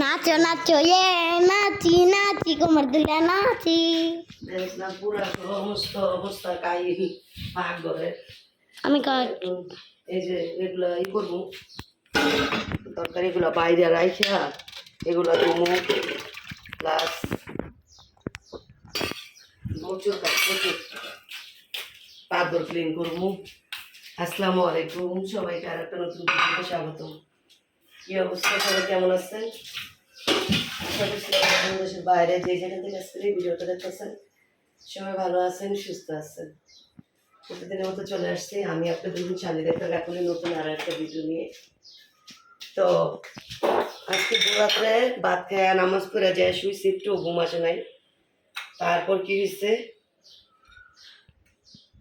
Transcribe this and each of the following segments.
নাচো নাচো এ নাচি নাচি কোমর দুলা নাচি। দেখলাম পুরা সমস্ত অবস্থা কাই ভাগ করে আমি এই যে এগুলো ই করব। তরকারিগুলো বাইরে রাইখা এগুলো তুমি প্লাস প্রচুর কাজ প্রচুর। পাকঘর ক্লিন করব। আসসালামু আলাইকুম সবাইকে আর একটা নতুন স্বাগতম। কি অবস্থা? সবাই কেমন আছেন? আশা করছি বাংলাদেশের বাইরে যে যেখান থেকে আজকের এই ভিডিওটা দেখতেছেন, সবাই ভালো আছেন, সুস্থ আছেন। প্রতিদিনের মতো চলে আসছি। আমি আপনাদের চালিয়ে একটা রাখলে নতুন আর একটা ভিডিও নিয়ে। তো আজকে রাত্রে ভাত খেয়ে নামাজ পড়ে যায়, শুয়েছি, একটু ঘুম আসে নাই। তারপর কি হয়েছে?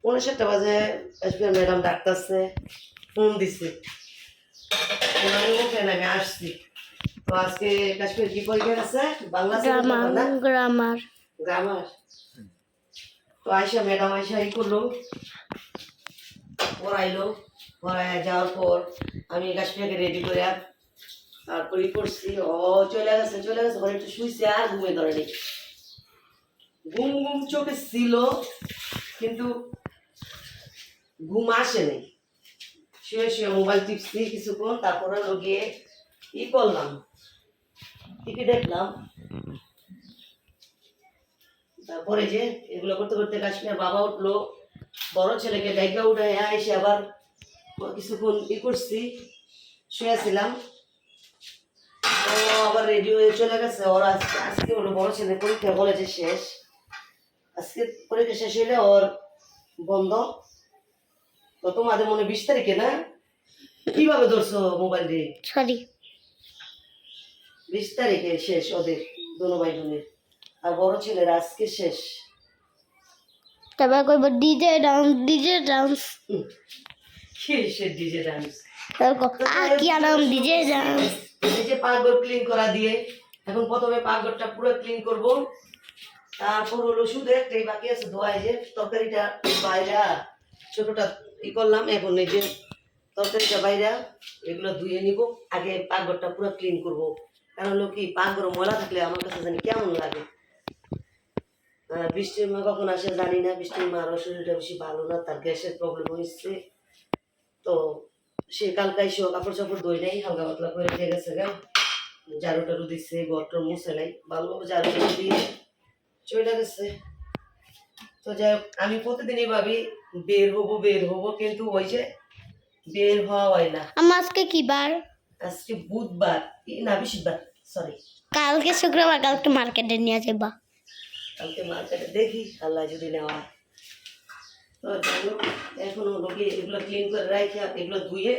পনেরো সাতটা বাজে কাশ্মীর ম্যাডাম ডাক্তারছে ফোন দিছে। আমি আসছি তো আজকে কাশ্মীর কি পরীক্ষা আছে বাংলা গ্রামার গ্রামার তো ম্যাডাম ই করল পড়াইলো পড়ায় যাওয়ার পর আমি কাশ্মীরকে রেডি করে তারপর করছি ও চলে গেছে চলে গেছে পরে একটু শুইছে আর ঘুমিয়ে ধরেনি ঘুম ঘুম চোখে ছিল কিন্তু ঘুম আসেনি শুয়ে শুয়ে মোবাইল টিপছি কিছুক্ষণ তারপরে গিয়ে ই করলাম? টিভি দেখলাম? তারপরে যে এগুলো করতে করতে কাশ্মীর বাবা উঠল, বড় ছেলেকে ডাইকা উঠে এসে আবার কিছুক্ষণ ই করছি, শুয়েছিলাম। ও আবার রেডি হয়ে চলে গেছে। ওর আজকে আজকে হলো বড় ছেলে পরীক্ষা বলেছে শেষ। আজকে পরীক্ষা শেষ হলে ওর বন্ধ। তো তোমাদের মনে বিশ তারিখে না? কীভাবে ধরছো মোবাইল দিয়ে সরি। বিশ তারিখে শেষ ওদের দোনো ভাই বোনের আর বড় ছেলের আজকে শেষ। তবে কইব ডিজে ডান্স ডিজে ডান্স। সে ডিজে ডান্স কি ডিজে ক্লিন করা দিয়ে এখন প্রথমে পুরো ক্লিন করব। তারপর হলো শুধু একটাই বাকি আছে ধোয়াই যে তরকারিটা বাইরে ছোটটা ই করলাম এখন এই যে তরকারিটা বাইরে এগুলো ধুয়ে নিব। আগে পাকঘরটা পুরো ক্লিন করব। কারণ হলো কি পাকঘর ময়লা থাকলে আমার কাছে জানি কেমন লাগে। বৃষ্টির মা কখন আসে জানি না বৃষ্টির মারও শরীরটা বেশি ভালো না তার গ্যাসের প্রবলেম হয়েছে। তো সে কালকাই সে কাপড় চাপড় ধুই নাই হালকা পাতলা করে দিয়ে গেছে গা। ঝাড়ু টাড়ু দিচ্ছে গটর মুছে নাই। ভালোভাবে ঝাড়ু দিয়ে চলে গেছে। তো যাই হোক, আমি প্রতিদিনই ভাবি বের হব বের হব কিন্তু ওই যে বের হওয়া হয় না। আমার আজকে কি বার? আজকে বুধবার না বৃহস্পতিবার সরি কালকে শুক্রবার কালকে মার্কেটে নিয়ে যাবা। কালকে মার্কেটে দেখি আল্লাহ যদি নেওয়া। তো এখন হলো এগুলো ক্লিন করে রাখি এগুলো ধুয়ে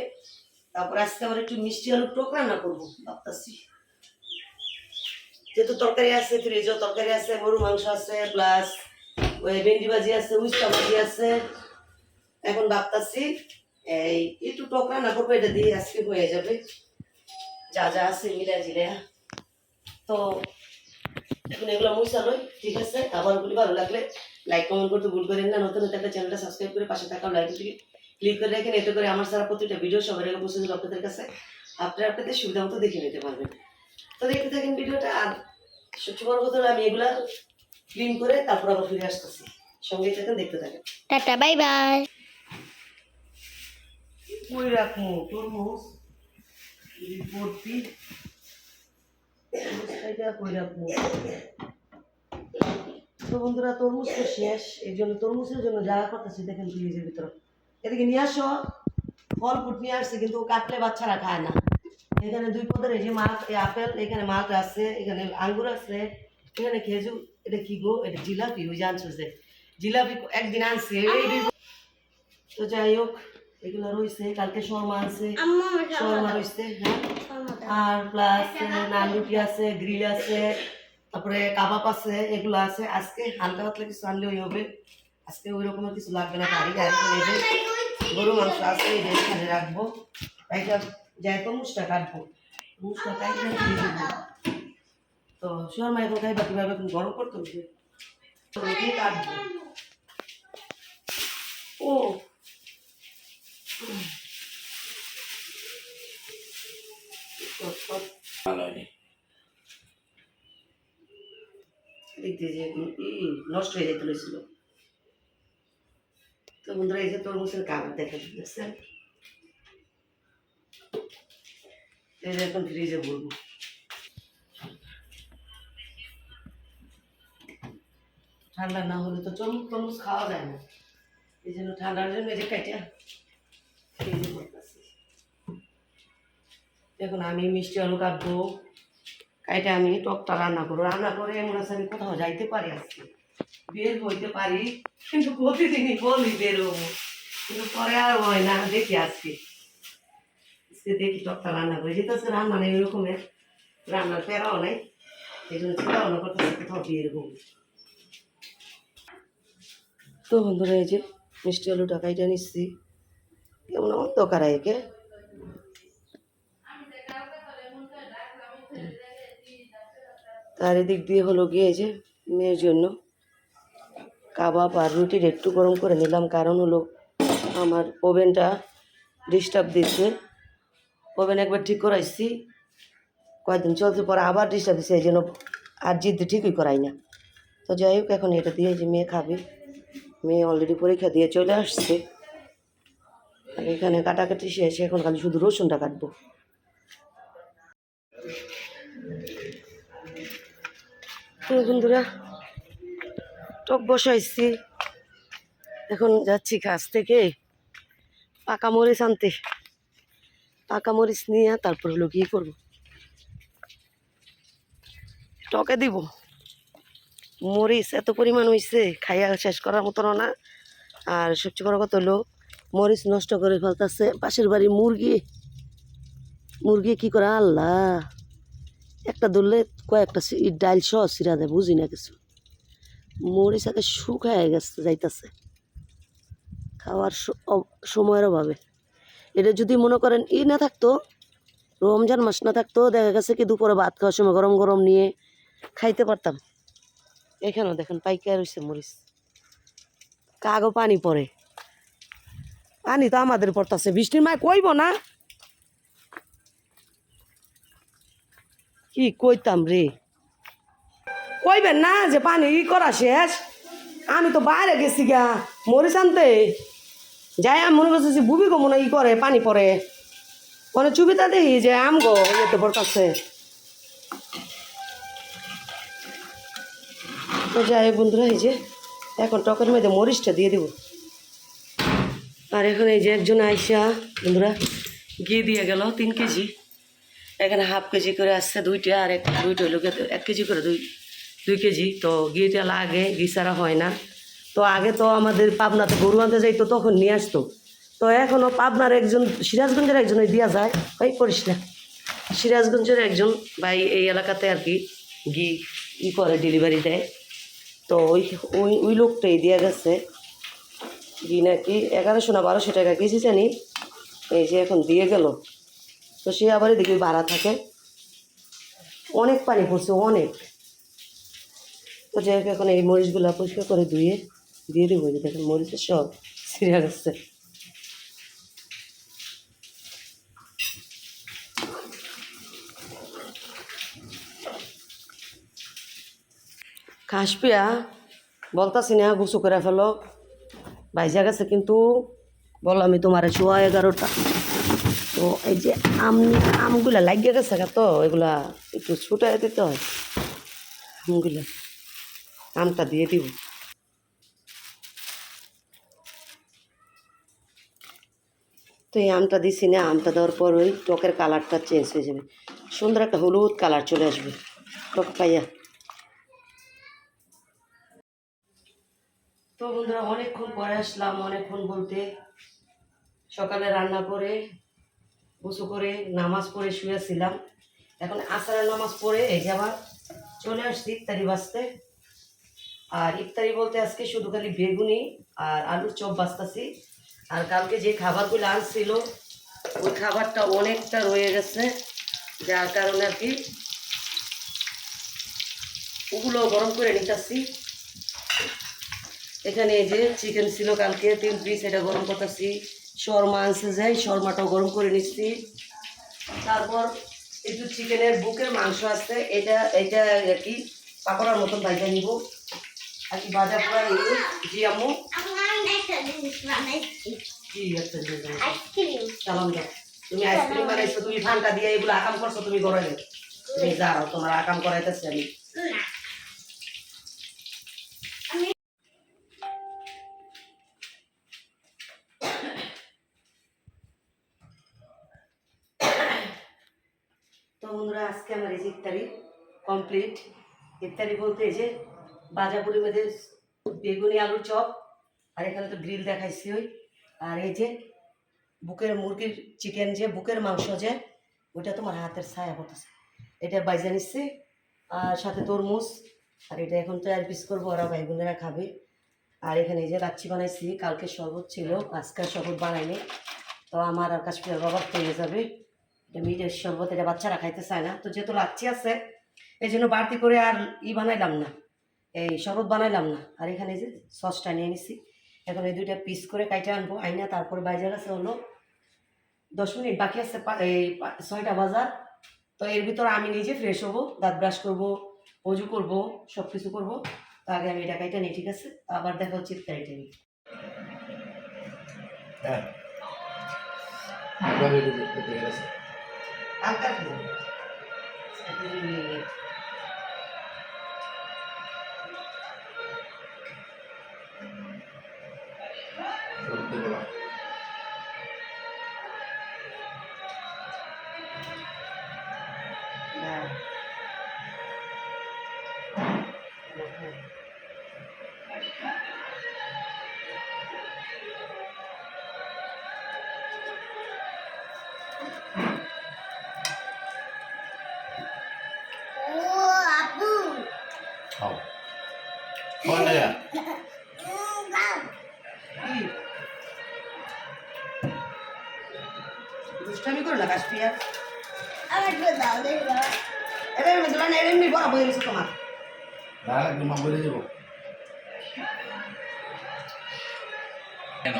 তারপর আজকে আবার একটু মিষ্টি আলু টোক রান্না করব ভাবতেছি। যেহেতু তরকারি আছে ফ্রিজও তরকারি আছে গরু মাংস আছে প্লাস ওই ভেন্ডি ভাজি আছে উস্তা ভাজি আছে। এখন ভাবতেছি, এই একটু টক রান্না করব, এটা দিয়ে আজকে হয়ে যাবে। যা যা আছে মিলা জিরা তো এখন এগুলো মুছালোই ঠিক আছে? আবার গুলি ভালো লাগলে লাইক কমেন্ট করতে ভুল করেন না। নতুন একটা চ্যানেলটা সাবস্ক্রাইব করে পাশে থাকা লাইক ক্লিক করে রাখেন এতে করে আমার সারা প্রতিটা ভিডিও সবার আগে পৌঁছে যাবে আপনাদের কাছে। আপনারা আপনাদের সুবিধা মতো দেখে নিতে পারবেন। তো দেখতে থাকেন ভিডিওটা, আর সবচেয়ে বড় কথা আমি এগুলা ক্লিন করে তারপর আবার ফিরে আসতেছি। সঙ্গে থাকেন দেখতে থাকেন টাটা বাই বাই। কই রাখব? তরমুজ ভর্তি এটা কই রাখব? তো বন্ধুরা তরমুজ তো শেষ। এই জন্য তরমুজের জন্য যা করতেছি দেখেন ফ্রিজের ভিতরে। এদিকে নিয়ে আসো। ফল ফুট নিয়ে আসছে কিন্তু ও কাটলে বাচ্চারা খায় না। এখানে দুই পদের এই যে মাল এই আপেল এখানে মালটা আছে এখানে আঙ্গুর আছে এখানে খেজুর। এটা কি গো? এটা জিলাপি? ওই জানছো যে। জিলাপি একদিন আনছে। তো যাই হোক এগুলো রয়েছে কালকে শর্মা আছে শর্মা রয়েছে হ্যাঁ? আর প্লাস নান রুটি আছে গ্রিল আছে তারপরে কাবাব আছে এগুলো আছে। আজকে হালকা পাতলা কিছু আনলেই হবে। আজকে ওই রকমের কিছু লাগবে না। বাড়ি গাড়ি এই যে গরু মাংস আছে এই এখানে রাখব। এটা যাই তো মুসটা কাটবো। মুসটা কাটলে তো শর্মা এখন খাইবা কীভাবে এখন গরম করতে কাটবো। ও। দিয়ে যে নষ্ট হয়ে যেতে ছিল তো বন্ধুরা, এই যে তরমুজের কালার দেখা দিতেছেন এই যে এখন ফ্রিজে বলব ঠান্ডা না হলে তো তরমুজ তরমুজ খাওয়া যায় না। এই জন্য ঠান্ডার জন্য ফ্রিজে বলতেছি এখন আমি মিষ্টি আলু কাটবো। কাইটা আমি টকটা রান্না করব। রান্না করে এমন আছে আমি কোথাও যাইতে পারি আজকে। বের হইতে পারি, কিন্তু প্রতিদিনই বলি বের হব। কিন্তু পরে আর হয় না, দেখি আজকে। আজকে দেখি টকটা রান্না করে। যেতে আছে রান্না নেই ওইরকমের রান্নার প্যারাও নেই। এই জন্য চিন্তা ভাবনা কোথাও বের হব। তো বন্ধুরা এই যে মিষ্টি আলু টাকাইটা নিচ্ছি। কেমন, আমার অন্ধকার একে? তার এদিক দিয়ে হলো গিয়ে যে মেয়ের জন্য কাবাব আর রুটির একটু গরম করে নিলাম। কারণ হলো আমার ওভেনটা ডিস্টার্ব দিচ্ছে। ওভেন একবার ঠিক করাইছি, কয়েকদিন চলতে পরে আবার ডিস্টার্ব দিচ্ছে এই জন্য আর জিদ ঠিকই করাই না। তো যাই হোক, এখন এটা দিয়ে যে মেয়ে খাবে। মেয়ে অলরেডি পরীক্ষা দিয়ে চলে আসছে। আর এখানে কাটাকাটি শেষ, এখন খালি শুধু রসুনটা কাটবো। বন্ধুরা, টক বসাইছি। এখন যাচ্ছি গাছ থেকে। পাকা মরিচ আনতে। পাকা মরিচ নিয়ে তারপর হলো কি করব? টকে দিব। মরিচ এত পরিমাণ হয়েছে খাইয়া শেষ করার মতন না। আর সবচেয়ে বড় কথা হলো, মরিচ নষ্ট করে ফেলতেছে। পাশের বাড়ি মুরগি। মুরগি কি করে? আল্লাহ! একটা ধরলে কয়েকটা ডাইল সহ সিরা দেয়, বুঝি না কিছু। মরিচ আগে শুকায় গেছে, যাইতাছে। খাওয়ার সময়ের অভাবে। এটা যদি মনে করেন, ই না থাকতো, রমজান মাস না থাকতো, দেখা গেছে কি দুপুরে ভাত খাওয়ার সময় গরম গরম নিয়ে খাইতে পারতাম। এখানেও দেখেন পাইকার হয়েছে মরিচ। কাগো পানি পড়ে। পানি তো আমাদের পড়তাছে, বৃষ্টির মায় কইব না। কি কইতাম রে? কইবেন না যে পানি ই করা শেষ। আমি তো বাইরে গেছি গা, মরিচ আনতে। যাই আমি মনে করছি বুবি গো মনে ই করে, পানি পড়ে। মানে চুবিতা দেখি যে আম গো ইয়েতে পড়তাছে। তো যাই বন্ধুরা, এই যে এখন টকের মধ্যে মরিচটা দিয়ে দেবো। আর এখন এই যে একজন আইসা, বন্ধুরা, ঘি দিয়ে গেল তিন কেজি। এখানে হাফ কেজি করে আসছে দুইটা, আর এক, দুইটা হইল এক কেজি করে দুই দুই কেজি। তো ঘিটা লাগে, ঘি ছাড়া হয় না। তো আগে তো আমাদের পাবনাতে গরু আনতে যাইতো, তখন নিয়ে আসতো। তো এখনও পাবনার একজন, সিরাজগঞ্জের একজন দিয়া যায়। ভাই করিস না। সিরাজগঞ্জের একজন ভাই এই এলাকাতে আর কি ঘি ই করে ডেলিভারি দেয়। তো ওই ওই ওই লোকটাই দিয়ে গেছে। দি নাকি এগারোশো না বারোশো টাকা কেজি জানি এই যে এখন দিয়ে গেল। তো সে আবার এদিকে ভাড়া থাকে। অনেক পানি পড়ছে, অনেক। তো যাই এখন এই মরিচগুলো পরিষ্কার করে ধুয়ে, দিয়ে দেবো দেখেন, মরিচের সব ছিঁড়ে গেছে। খাসপিয়া বলতাছি না গুসু করে ফেলো। বাইজা গেছে কিন্তু বললাম আমি তোমার শোয়া এগারোটা। তো এই যে আম, আমগুলা লাগিয়ে গেছে তো, এগুলা একটু ছুটাই দিতে হয়। আমগুলা, আমটা দিয়ে দিব। তো এই আমটা দিছি না, আমটা দেওয়ার পর ওই টকের কালারটা চেঞ্জ হয়ে যাবে। সুন্দর একটা হলুদ কালার চলে আসবে। টক পাইয়া। তো বন্ধুরা, অনেকক্ষণ পরে আসলাম, অনেকক্ষণ বলতে সকালে রান্না করে উঁচু করে, নামাজ পড়ে শুয়েছিলাম। এখন আসারের নামাজ পড়ে এই যে আবার চলে আসছি ইফতারি বাঁচতে। আর ইফতারি বলতে আজকে শুধু খালি বেগুনি আর আলুর চপ বাঁচতাছি। আর কালকে যে খাবারগুলো আনছিল, ওই খাবারটা অনেকটা রয়ে গেছে, যার কারণে আর কি ওগুলো গরম করে নিতেছি। এখানে এই যে চিকেন ছিল কালকে, তিন পিস এটা গরম করতেছি। শর্মা আনছে যাই শর্মাটাও গরম করে নিচ্ছি। তারপর একটু চিকেনের বুকের মাংস আছে, এটা এটা আর কি, পাকোড়ার মতন ভাজা নিব। আর কি ভাজা পড়া নিব জি চালাম দাও। তুমি আইসক্রিম বানাইছো, তুমি ফান্টা দিয়ে এগুলো আকাম করছ, তুমি গড়াই তুমি যাও, তোমার আকাম করাইতেছি আমি না তো বন্ধুরা আজকে আমার এই যে কমপ্লিট ইফতারি বলতে এই যে বাজাপুরি মধ্যে বেগুনি, আলুর চপ, আর এখানে তো গ্রিল দেখাইছি ওই। আর এই যে বুকের মুরগির চিকেন যে, বুকের মাংস যে, ওইটা তোমার হাতের ছায়া পড়তেছে। এটা বাইজা নিচ্ছি, আর সাথে তরমুজ, আর এটা এখন তো আর পিস করব, ওরা ভাই বোনেরা খাবে। আর এখানে এই যে লাচ্ছি বানাইছি, কালকে শরবত ছিল, আজকে শরবত বানাইনি। তো আমার আর কাশ্মীর বাবার পেয়ে যাবে। এটা শরবত এটা বাচ্চারা খাইতে চায় না। তো যেহেতু লাচ্ছি আছে, এই জন্য বাড়তি করে আর ই বানাইলাম না। এই শরবত বানাইলাম না। আর এখানে যে সসটা নিয়ে নিছি। এখন এই দুইটা পিস করে কাইটে আনব, আইনা তারপর বাইরে আছে হলো দশ মিনিট, বাকি আছে এই ছয়টা বাজার। তো এর ভিতর আমি নিজে ফ্রেশ হব, দাঁত ব্রাশ করব অজু করব সব কিছু করব। তো আগে আমি এটা কাইটা নিই, ঠিক আছে? আবার দেখা হচ্ছে ইফতারিটা নিই হ্যাঁ। এভাবে দিতে দিতে গেছে হালকা দিও। না একদম মা বলে দেবো কেন?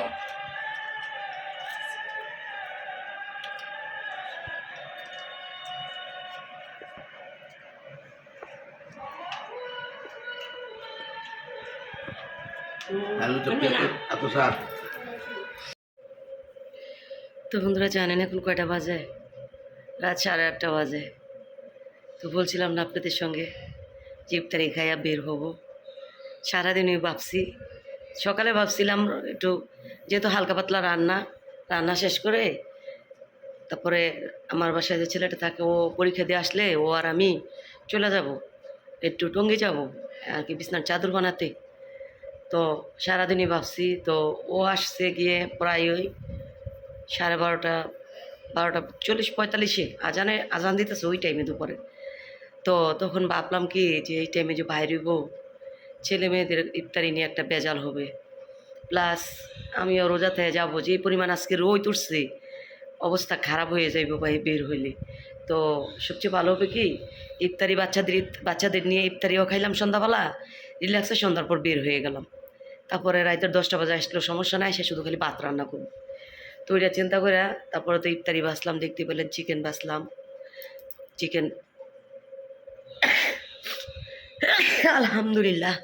তো বন্ধুরা জানেন এখন কয়টা বাজে? রাত সাড়ে আটটা বাজে। তো বলছিলাম না আপনাদের সঙ্গে। ইফতারি খাইয়া বের হব। সারাদিনই ভাবছি। সকালে ভাবছিলাম একটু, যেহেতু হালকা পাতলা রান্না রান্না শেষ করে তারপরে আমার বাসায় যে ছেলেটা থাকে, ও পরীক্ষা দিয়ে আসলে ও আর আমি চলে যাব। একটু টঙ্গি যাব, আর কি বিছনার চাদর বানাতে। তো সারাদিনই ভাবছি, তো ও আসছে গিয়ে প্রায় ওই সাড়ে বারোটা বারোটা চল্লিশ পঁয়তাল্লিশে। আজানে, আজান দিতেছে ওই টাইমে দুপুরে। তো তখন ভাবলাম কি যে এই টাইমে যে বাইরে বাইরেব ছেলে মেয়েদের ইফতারি নিয়ে একটা বেজাল হবে। প্লাস আমিও রোজা থেকে যাব যে পরিমাণ আজকে রোদ উঠছে, অবস্থা খারাপ হয়ে যাইব ভাই বের হইলে। তো সবচেয়ে ভালো হবে কি, ইফতারি বাচ্চাদের বাচ্চাদের নিয়ে ইফতারিও খাইলাম সন্ধ্যাবেলা রিল্যাক্সে সন্ধ্যার পর বের হয়ে গেলাম। তারপরে রাতের দশটা বাজে আসলো, সমস্যা নাই, সে শুধু খালি ভাত রান্না করব। তো ওইটা চিন্তা করে তারপরে তো ইফতারি বাসলাম দেখতে পেলেন চিকেন বাসলাম চিকেন আলহামদুলিল্লাহ।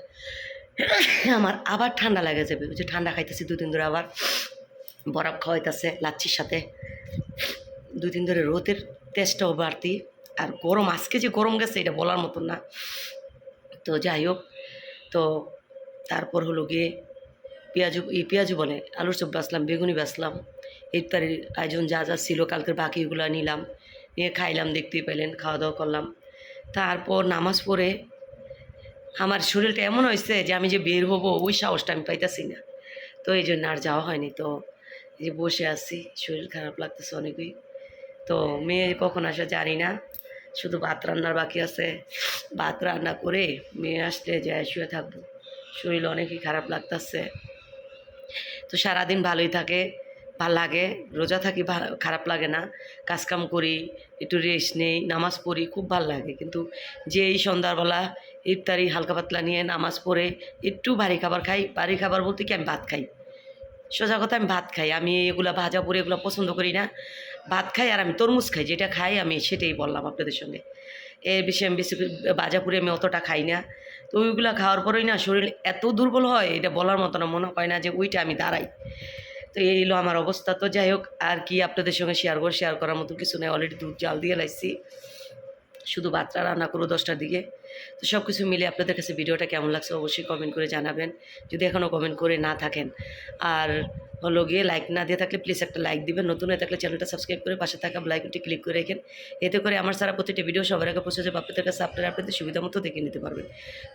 আমার আবার ঠান্ডা লাগে যাবে। ওই যে ঠান্ডা খাইতেছি দুদিন ধরে আবার বরফ খাওয়াইতেছে লাচ্ছির সাথে। দুদিন ধরে রোদের তেজটাও বাড়তি। আর গরম, আজকে যে গরম গেছে এটা বলার মতন না। তো যাই হোক, তো তারপর হলো গিয়ে পেঁয়াজু, এই পেঁয়াজু বলে আলুর চপ বাসলাম বেগুনি বাসলাম ইফতারির আয়োজন যা যা ছিল কালকের বাকিগুলো নিলাম। নিয়ে খাইলাম, দেখতেই পেলেন খাওয়া দাওয়া করলাম। তারপর নামাজ পড়ে আমার শরীরটা এমন হয়েছে যে আমি যে বের হব, ওই সাহসটা আমি পাইতেছি না। তো এই জন্য আর যাওয়া হয়নি। তো যে বসে আছি, শরীর খারাপ লাগতেছে অনেকই। তো মেয়ে কখন আসে জানি না। শুধু ভাত রান্নার বাকি আছে। ভাত রান্না করে মেয়ে আসলে যায় শুয়ে থাকব। শরীর অনেকই খারাপ লাগতেছে। তো সারাদিন ভালোই থাকে। ভালো লাগে, রোজা থাকি খারাপ লাগে না। কাজকাম করি, একটু রেস্ট নেই, নামাজ পড়ি, খুব ভালো লাগে। কিন্তু যে এই সন্ধ্যাবেলা ইফতারি হালকা পাতলা নিয়ে নামাজ পড়ে, একটু ভারী খাবার খাই, ভারী খাবার বলতে কি আমি ভাত খাই। সোজা কথা আমি ভাত খাই, আমি এগুলো ভাজা পরে এগুলো পছন্দ করি না। ভাত খাই আর আমি তরমুজ খাই, যেটা খাই আমি সেটাই বললাম আপনাদের সঙ্গে। এর বিষয়ে আমি বেশি বাজাপুরে আমি অতটা খাই না। তো ওইগুলো খাওয়ার পরেই না শরীর এত দুর্বল হয়, এটা বলার মতো না, মনে হয় না যে ওইটা আমি দাঁড়াই। তো এই হলো আমার অবস্থা। তো যাই হোক, আর কি আপনাদের সঙ্গে শেয়ার করে শেয়ার করার মতো কিছু নেই অলরেডি দুধ জাল দিয়ে লাইছি। শুধু বাচ্চা রান্না করব দশটার দিকে। তো সব কিছু মিলে আপনাদের কাছে ভিডিওটা কেমন লাগছে অবশ্যই কমেন্ট করে জানাবেন। যদি এখনও কমেন্ট করে না থাকেন, আর হলো গিয়ে লাইক না দিয়ে থাকলে প্লিজ একটা লাইক দিবেন। নতুন হয়ে থাকলে চ্যানেলটা সাবস্ক্রাইব করে পাশে থাকা লাইকটি ক্লিক করে রেখেন। এতে করে আমার সারা প্রতিটি ভিডিও সবার আগে পৌঁছে যাবে। আপনাদের কাছে আপনারা আপনাদের সুবিধা মতো দেখে নিতে পারবেন।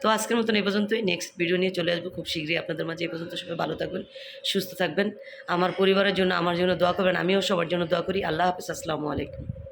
তো আজকের মতন এই পর্যন্তই। নেক্সট ভিডিও নিয়ে চলে আসব। খুব শীঘ্রই আপনাদের মাঝে এই পর্যন্ত সবাই ভালো থাকবেন, সুস্থ থাকবেন। আমার পরিবারের জন্য, আমার জন্য দোয়া করবেন। আমিও সবার জন্য দোয়া করি। আল্লাহ হাফিজ। আসসালামু আলাইকুম।